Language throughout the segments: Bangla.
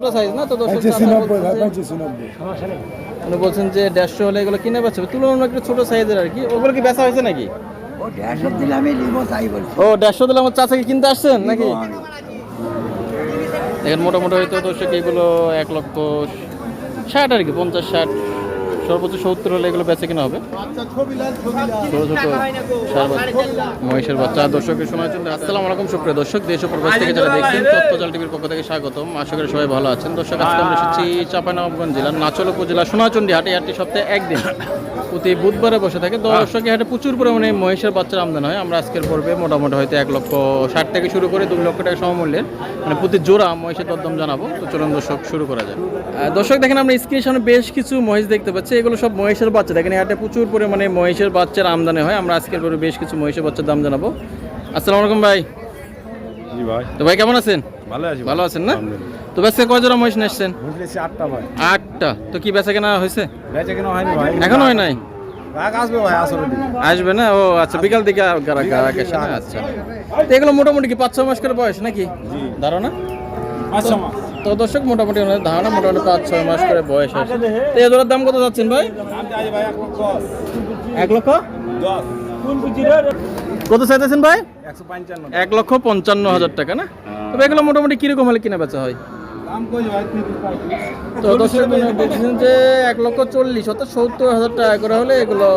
ছোট সাইজ না? তো দর্শক পঁচিশি চাচা নব্বই ভাই বলছে যে- পঁচিশি নব্বই উনি বলছেন যে দেড়শো হলে এগুলো কিনে পাচ্ছে তুলনামূলক একটু ছোট সাইজের আর কি। ওগুলো কি বেচা হয়েছে নাকি? ও দেড়শো দিলে আমি নিব তাই বলছি। ও দেড়শো দিলে আমার চাচাকে কিনতে আসছেন নাকি? দেখেন মোটামুটি হয়তো দর্শক এগুলো এক লক্ষ ষাট আর কি পঞ্চাশ ষাট। সর্বোচ্চ সত্তর হলে এগুলো বেচে কিনা হবে? ছোট ছোট মহিষের বাচ্চা দর্শকের সময় চলতে আসসালামু আলাইকুম সুপ্রিয় দর্শক দেশ প্রবাস থেকে যারা দেখছেন টিভির পক্ষ থেকে স্বাগতম। আশা করি সবাই ভালো আছেন। দর্শক আজকে আমরা এসেছি জেলার নাচল উপজেলা সোনাচন্ডী হাটে। হাটটি সপ্তাহে একদিন। প্রতি বুধবারে বসে থাকে। দর্শক হাটে প্রচুর পরিমাণে মহিষের বাচ্চার আমদানি হয়। আমরা আজকের পর্বে মোটামুটি হয়তো এক লক্ষ ষাট থেকে শুরু করে দুই লক্ষ টাকা সমমূল্যের মানে প্রতি জোড়া মহিষের দরদাম জানাব। তো চলুন দর্শক শুরু করা যায় দর্শক দেখেন আমরা স্ক্রিনের সামনে বেশ কিছু মহিষ দেখতে পাচ্ছি। এগুলো সব মহিষের বাচ্চা। দেখেন এই হাটে প্রচুর পরিমাণে মহিষের বাচ্চার আমদানি হয়। আমরা আজকের পরে বেশ কিছু মহিষের বাচ্চার দাম জানাব। আসসালামু আলাইকুম ভাই। জি ভাই। তো ভাই কেমন আছেন? ভালো আছি ভালো আছেন না? তো বেচকে কয় জোড়া মহিষ নিয়ে এসছেন বুঝলেছি আটটা ভাই। আটটা। তো কি বেচা কেনা হয়েছে? বেচে কেন হয়নি ভাই। এখনও হয় নাই? আসবে না? ও আচ্ছা বিকাল দিকে আচ্ছা। এগুলো মোটামুটি কি পাঁচ ছ মাস করে বয়স নাকি? ধারণা? আচ্ছা তো দর্শক মোটামুটি ওনাদের ধারণা মোটামুটি পাঁচ ছয় মাস করে বয়স আছে তো এগুলোর দাম কত যাচ্ছেন ভাই? ভাই এক লক্ষ কত চাইতেছেন ভাই? এক লক্ষ পঞ্চান্ন হাজার টাকা না? তবে এগুলো মোটামুটি কীরকম হলে কিনা বেচা হয়? তো দর্শক বলছেন যে এক লক্ষ চল্লিশ অর্থাৎ সত্তর হাজার টাকা করে হলে এগুলো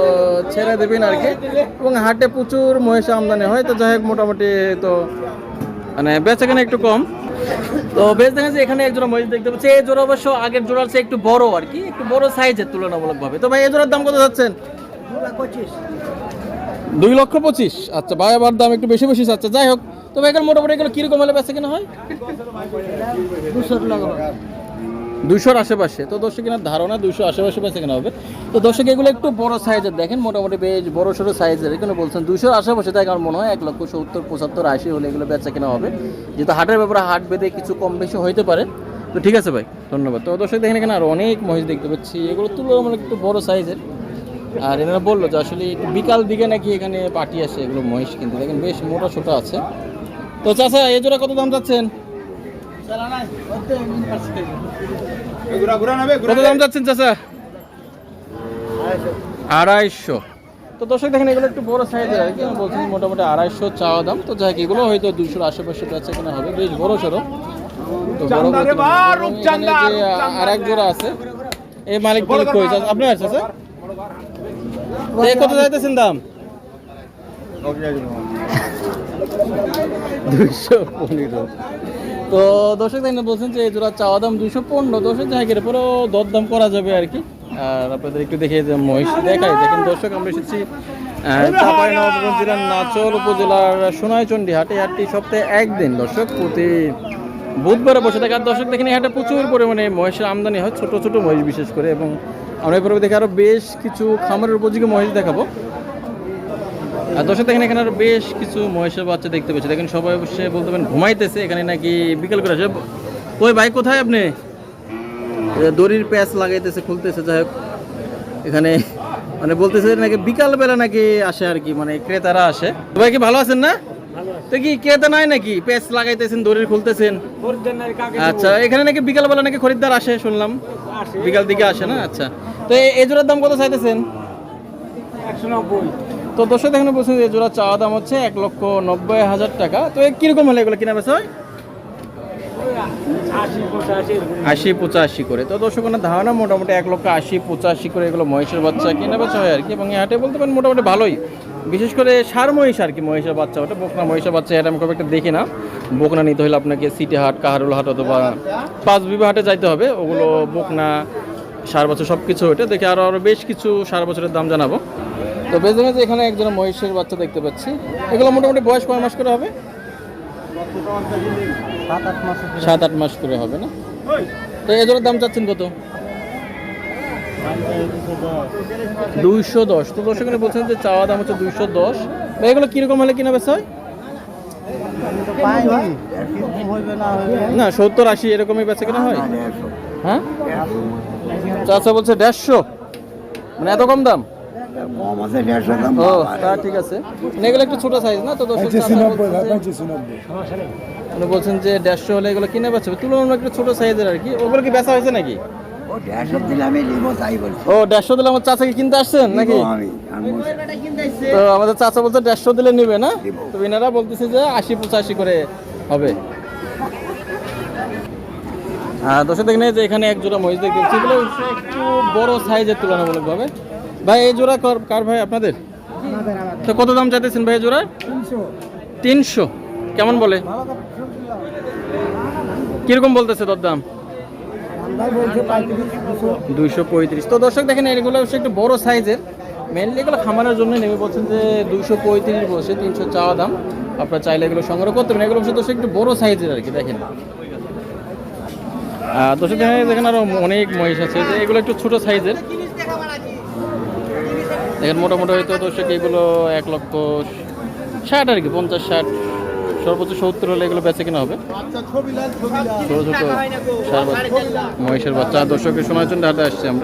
ছেড়ে দেবেন আর কি। এবং হাটে প্রচুর মহিষ আমদানি হয় তো যাই হোক মোটামুটি তো মানে বেচা কেনা একটু কম। তো বেশ দেখা যাচ্ছে এখানে এক জোড়া মহিষ দেখতে পাচ্ছি। এই জোড়া অবশ্য আগের জোড়ার চেয়ে একটু বড় আর কি একটু বড় সাইজের তুলনামূলকভাবে। তো ভাই এই জোড়ার দাম কত যাচ্ছেন? দুই লক্ষ পঁচিশ। আচ্ছা ভাই আবার দাম একটু বেশি বেশি যাচ্ছে। যাই হোক তবে ভাই এগুলো মোটামুটি এগুলো কীরকম হলে বেশি কেনা হয়? দুশোর আশেপাশে। তো দর্শক কিনা ধারণা দুশো আশেপাশে বেঁচে কেনা হবে। তো দর্শক, এগুলো একটু বড় সাইজের দেখেন, মোটামুটি বেশ বড় সড়ো সাইজের। এখানে বলছেন দুশোর আশেপাশে, তাই আমার মনে হয় এক লক্ষ সত্তর, পঁচাত্তর, আশি হলে এগুলো বেচা কেনা হবে। যেহেতু হাটের ব্যাপারে হাট বেঁধে কিছু কম বেশি হইতে পারে। তো ঠিক আছে ভাই, ধন্যবাদ। তো দর্শক, দেখেন এখানে আর অনেক মহিষ দেখতে পাচ্ছি। এগুলো তুলনামূলক একটু বড় সাইজের। আর এনারা বলল যে আসলে বিকাল দিকে নাকি এখানে পার্টি আসে এগুলো মহিষ কিন্তু। দেখেন বেশ মোটা ছোটো আছে। তো চাচা এই জোড়া কত দাম যাচ্ছেন? কত দাম যাচ্ছেন চাচা? আড়াইশো। তো দর্শক দেখেন এগুলো একটু বড় সাইজের আর কি। আমি বলছি মোটামুটি আড়াইশো চাওয়া দাম। তো যাই এগুলো হয়তো দুশোর আশেপাশে বেচা কেনা হবে। বেশ বড় সড়ো। তো বড় এখানে আর এক জোড়া আছে এই মালিক কই চাচা? আছে স্যার কত যাইতেছেন দাম? দুইশো পনেরো। তো দর্শক দেখেন, বলছেন যে এই জোড়া চাওয়া দাম দুইশো পনেরো। দর্শক জায়গার পরেও দরদাম করা যাবে আর কি। আর আপনাদের একটু দেখে যে মহিষ দেখাই। দেখেন দর্শক, আমরা এসেছি জেলার নাচল উপজেলার সোনাইচন্ডী হাটে হাটটি সপ্তাহে একদিন দর্শক, প্রতি বুধবারে বসে থাকে। আর দর্শক দেখেন হাটে প্রচুর পরিমাণে মহিষের আমদানি হয়, ছোট ছোট মহিষ বিশেষ করে। এবং আমরা এরপরে দেখে আরও বেশ কিছু খামারের উপযোগী মহিষ দেখাবো। দর্শক দেখেন এখানে আরও বেশ কিছু মহিষের বাচ্চা দেখতে পাচ্ছি। দেখেন সবাই অবশ্যই বলতে পারেন ঘুমাইতেছে। এখানে নাকি বিকেল করে আসে ওই ভাই কোথায় আপনি? দড়ির প্যাচ লাগাইতেছে খুলতেছে যাই হোক। এখানে মানে বলতেছে নাকি বিকাল বেলা নাকি আসে আর কি মানে ক্রেতারা আসে। তো ভাই কি ভালো আছেন না? তো কি ক্রেতা নাই নাকি? প্যাচ লাগাইতেছেন দড়ির খুলতেছেন? আচ্ছা এখানে নাকি বিকাল বেলা নাকি খরিদ্দার আসে শুনলাম। বিকাল দিকে আসে না? আচ্ছা। তো এই- জোড়ার দাম কত চাইতেছেন? তো দর্শক দেখেন বলছেন যে জোড়া চাওয়া দাম হচ্ছে এক লক্ষ নব্বই হাজার টাকা। তো কীরকম হলে এগুলো কিনা বেচা হয়? আশি পঁচাশি করে। তো দর্শক ধারণা মোটামুটি এক লক্ষ আশি পঁচাশি করে এগুলো মহিষের বাচ্চা কিনা বেচা হয় আর কি এবং হাটে বলতে পারেন মোটামুটি ভালোই। বিশেষ করে সার মহিষ আর কি মহিষের বাচ্চা, ওটা বকনা মহিষের বাচ্চা, এটা আমি খুব একটা দেখি না। বকনা নিতে হলে আপনাকে সিটি হাট, কাহারুল হাট অথবা পাঁচ বিভা হাটে যাইতে হবে। ওগুলো বকনা, সার বছর সব কিছু ওইটা দেখে আরও আরও বেশ কিছু সার বছরের দাম জানাব। তো বেশ দেখেন যে এখানে একজন মহিষের বাচ্চা দেখতে পাচ্ছি। এগুলো মোটামুটি বয়স কয় মাস করে হবে? সাত আট মাস করে হবে না? তো এদের দাম চাচ্ছেন কত? দুইশো দশ। তো দর্শক এখানে বলছেন যে চাওয়া দাম হচ্ছে দুইশো দশ। বা এগুলো কীরকম হলে কিনা বেচা হয়? না, সত্তর আশি এরকমই বেচা কেনা হয়? হ্যাঁ? চাচা বলছে দেড়শো। মানে এত কম দাম? কম আছে দেড়শো দাম ও তা ঠিক আছে। মানে এগুলো একটু ছোট সাইজ না? তো দর্শক চাচা বলছেন যে- উনি বলছেন যে দেড়শো হলে এগুলো কিনে বেচা হবে। তুলনামূলক একটু ছোট সাইজের আর কি। ওগুলো কি বেচা হয়েছে নাকি? ও দেড়শো দিলে আমি নিব তাই বলছি। ও দেড়শো দিলে আমার চাচাকে কিনতে আসছেন নাকি? তো আমাদের চাচা বলছে দেড়শো দিলে নিবে না? তো এনারা বলতেছে যে আশি পঁচাশি করে হবে। আর দর্শক দেখেন যে এখানে এক জোড়া মহিষ দেখতে পাচ্ছি। একটু বড় সাইজের তুলনামূলকভাবে। ভাই, এই জোড়া কর- ভাই আপনাদের? তো কত দাম চাইতেছেন ভাই জোড়া তিনশো। কেমন বলে? কীরকম বলতেছে তোর দাম দুইশো পঁয়ত্রিশ। তো দর্শক দেখেন, এগুলো হচ্ছে একটু বড় সাইজের। মেনলি এগুলো খামারের জন্য নেমে বলছেন যে দুইশো পঁয়ত্রিশ বসে তিনশো চাওয়া দাম। আপনারা চাইলে এগুলো সংগ্রহ করতে পারেন। এগুলো হচ্ছে দর্শক একটু বড় সাইজের আর কি, দেখেন। দর্শক দেখেন দেখেন আরও অনেক মহিষ আছে। এগুলো একটু ছোট সাইজের। দেখেন মোটামুটি হয়তো দর্শক এগুলো এক লক্ষ ষাট আর কি পঞ্চাশ ষাট সর্বোচ্চ সত্তর হলে এগুলো বেঁচে কিনা হবে। ছোটো ছোটো বাচ্চা মহিষের বাচ্চা। দর্শকের সময় জন্য হাটে আসছি আমরা।